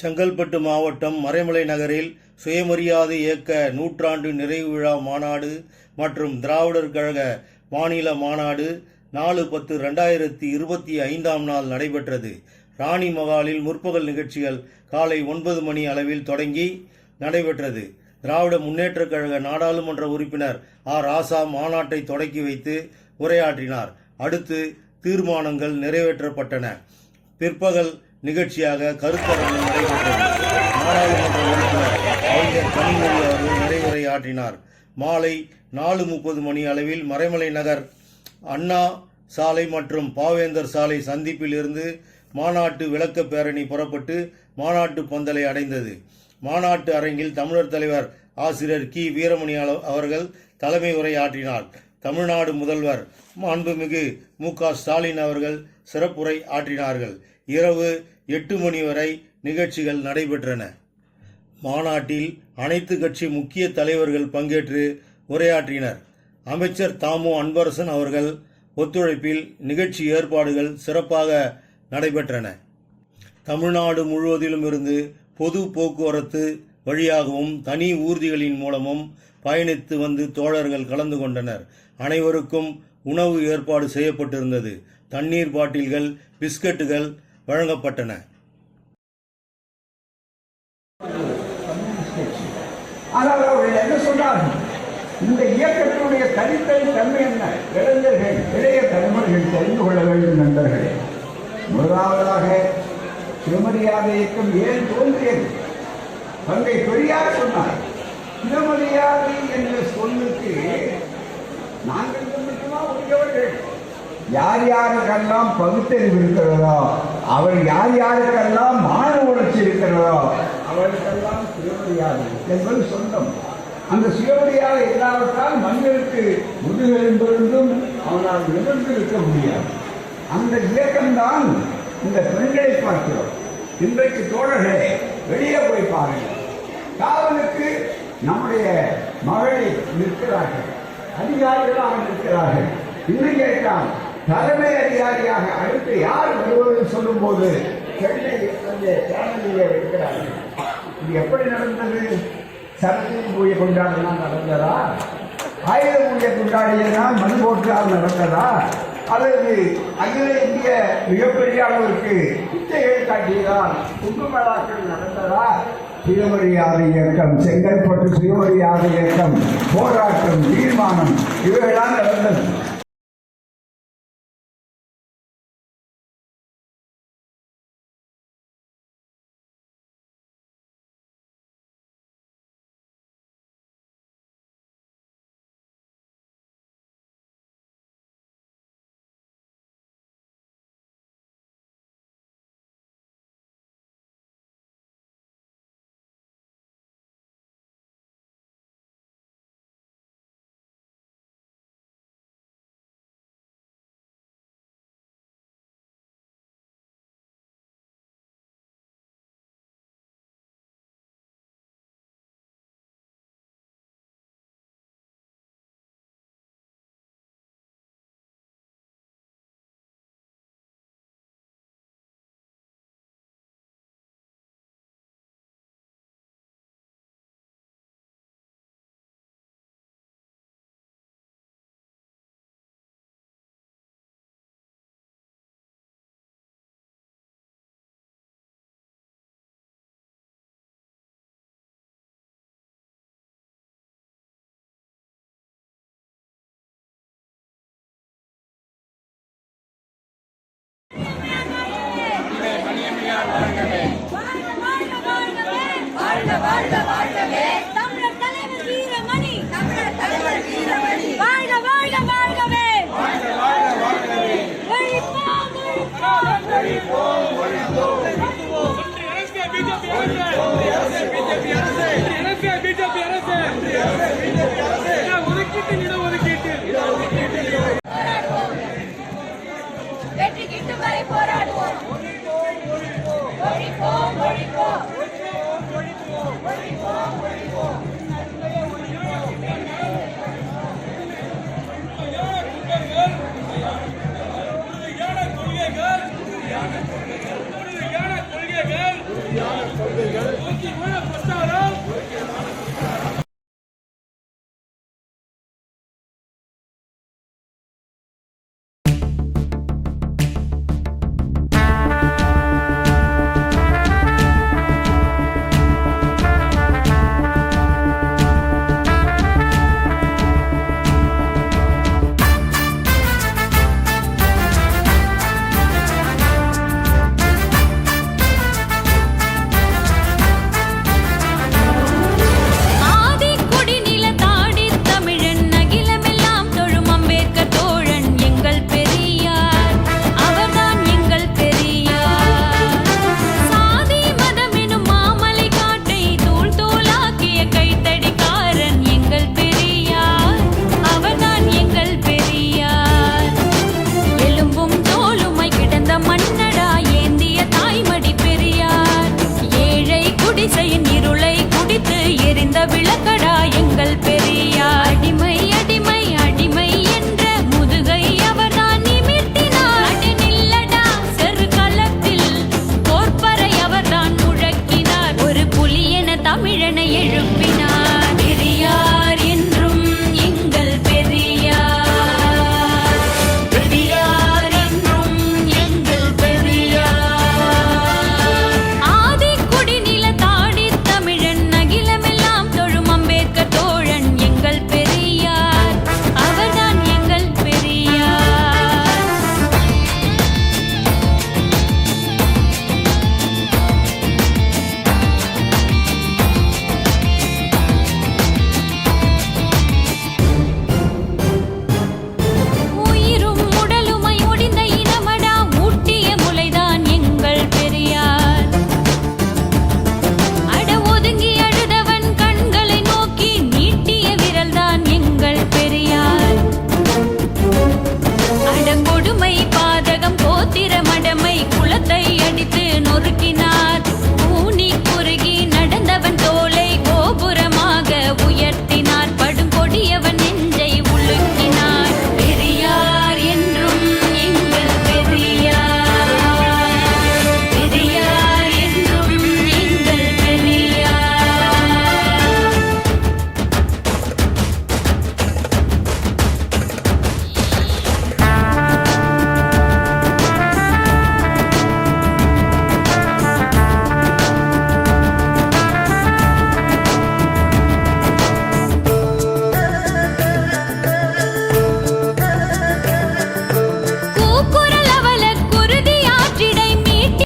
செங்கல்பட்டு மாவட்டம் மறைமலை நகரில் சுயமரியாதை இயக்க நூற்றாண்டு நிறைவு விழா மாநாடு மற்றும் திராவிடர் கழக மாநில மாநாடு நாலு பத்து ரெண்டாயிரத்தி இருபத்தி ஐந்தாம் நாள் நடைபெற்றது. ராணி மகாலில் முற்பகல் நிகழ்ச்சிகள் காலை ஒன்பது மணி அளவில் தொடங்கி நடைபெற்றது. திராவிட முன்னேற்றக் கழக நாடாளுமன்ற உறுப்பினர் ஆர். ராசா மாநாட்டை தொடக்கி வைத்து உரையாற்றினார். அடுத்து தீர்மானங்கள் நிறைவேற்றப்பட்டன. பிற்பகல் நிகழ்ச்சியாக கருத்தரங்கம் நடைபெற்றது. நாடாளுமன்ற உறுப்பினர் கலைஞர் கனிமொழி அவர்கள் நிறைவுரையாற்றினார் மாலை நாலு முப்பது மணி அளவில் மறைமலை நகர் அண்ணா சாலை மற்றும் பாவேந்தர் சாலை சந்திப்பில் இருந்து மாநாட்டு விளக்க பேரணி புறப்பட்டு மாநாட்டு பந்தலை அடைந்தது. மாநாட்டு அரங்கில் தமிழர் தலைவர் ஆசிரியர் கி. வீரமணி அவர்கள் தலைமை உரையாற்றினார். தமிழ்நாடு முதல்வர் மாண்புமிகு மு. க. ஸ்டாலின் அவர்கள் சிறப்புரை ஆற்றினார்கள். இரவு எட்டு மணி வரை நிகழ்ச்சிகள் நடைபெற்றன. மாநாட்டில் அனைத்து கட்சி முக்கிய தலைவர்கள் பங்கேற்று உரையாற்றினர். அமைச்சர் தாமு அன்பரசன் அவர்கள் ஒத்துழைப்பில் நிகழ்ச்சி ஏற்பாடுகள் சிறப்பாக நடைபெற்றன. தமிழ்நாடு முழுவதிலும் இருந்து பொது போக்குவரத்து வழியாகவும் தனி ஊர்திகளின் மூலமும் பயணித்து வந்து தோழர்கள் கலந்து கொண்டனர். அனைவருக்கும் உணவு ஏற்பாடு செய்யப்பட்டிருந்தது. தண்ணீர் பாட்டில்கள் பிஸ்கட்டுகள் வழங்கப்பட்டன. ஆனால் அவர்கள் என்ன சொன்னார்கள்? இந்த இயக்கத்தினுடைய தனித்தனி தன்மை என்ன? இளைஞர்கள் இளைய தலைமுறைகள் தெரிந்து கொள்ள வேண்டும் நண்பர்களே. முதலாவதாக சிவமரியாதை இயக்கம் ஏன் தோன்றியது? தந்தை பெரியார் சொன்னார் திருமதியாதி என்ற சொல்லுக்கு நாங்கள் மட்டுமா உரியவர்கள். யார் யாருக்கெல்லாம் பகுத்தறிவு இருக்கிறதோ அவர் யார் யாருக்கெல்லாம் மான உணர்ச்சி இருக்கிறதோ அவருக்கெல்லாம் சுயமரியாதை. என்பது சொந்தம். அந்த சுயமரியாதை இல்லாவிட்டால் மனிதனுக்கு முதுகெலும்பிருந்தும் அவனால் நிமிர்ந்து இருக்க முடியாது. அந்த இயக்கம்தான் இந்த பெண்களை பார்க்கிறோம். இன்றைக்கு தோழர்களே வெளியே போய் பாருங்கள். காவலுக்கு நம்முடைய மகளை நிற்கிறார்கள். அவன் நிற்கிறார்கள். இன்னும் கேட்டான் தலைமை அதிகாரியாக அடுத்து யார் வருவது சொல்லும் போது சென்னை அந்த சேனலிலே இது எப்படி நடந்தது? சரஸ்வதி பூஜை கொண்டாடலாம் நடந்ததா? ஆயுத பூஜை கொண்டாடியதான் மண் போட்டால் நடந்ததா? அல்லது அகில இந்திய மிகப்பெரிய அளவிற்கு குத்தைகள் காட்டியதால் கும்பமேளாக்கள் நடந்ததா? சுயமரியாதை இயக்கம் செங்கல்பட்டு சுயமரியாதை இயக்கம் போராட்டம் தீர்மானம் இவைகளாம் நடந்தது. வாழ்க வாழ்க வாழ்கவே. Holy, holy.